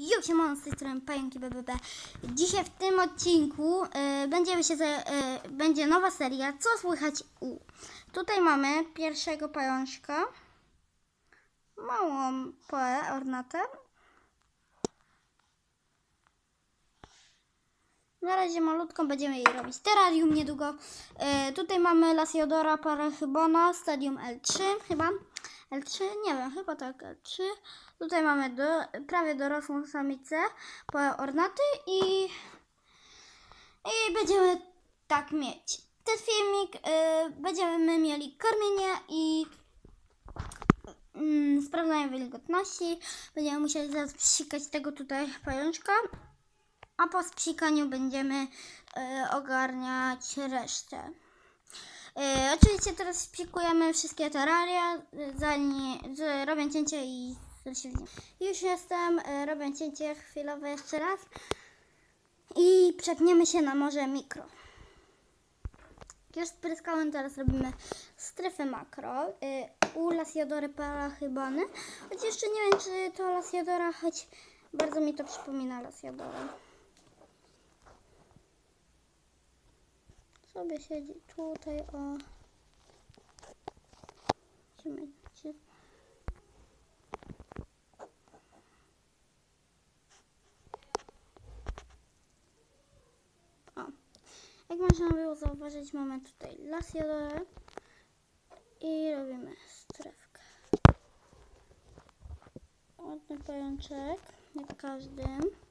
Jo, siemano, z tej strony Pająki BBB. Dzisiaj w tym odcinku y, będziemy się, y, będzie nowa seria, co słychać u. Tutaj mamy pierwszego pajączka, małą poę, ornatę. Na razie malutką będziemy jej robić terrarium niedługo. Y, tutaj mamy Lasiodora parachybona, stadium L3 chyba. L3, nie wiem, chyba tak L3. Tutaj mamy do, prawie dorosłą samicę po ornaty i, i będziemy tak mieć. Ten filmik y, będziemy mieli karmienie i mm, sprawdzanie wilgotności. Będziemy musieli zaraz psikać tego tutaj pajączka. A po spsikaniu będziemy y, ogarniać resztę. E, oczywiście teraz spikujemy wszystkie terraria, y, zanim robię cięcie i. Już jestem, e, robię cięcie chwilowe jeszcze raz i przepniemy się na morze mikro. Już spryskałem, teraz robimy strefę makro y, u Lasiadory parachybany. Choć jeszcze nie wiem, czy to Lasiadora, choć bardzo mi to przypomina Lasiadora. Sobie siedzi tutaj o. O. Jak można było zauważyć, mamy tutaj las jodowy i robimy strefkę. Ładny pajączek, jak każdym.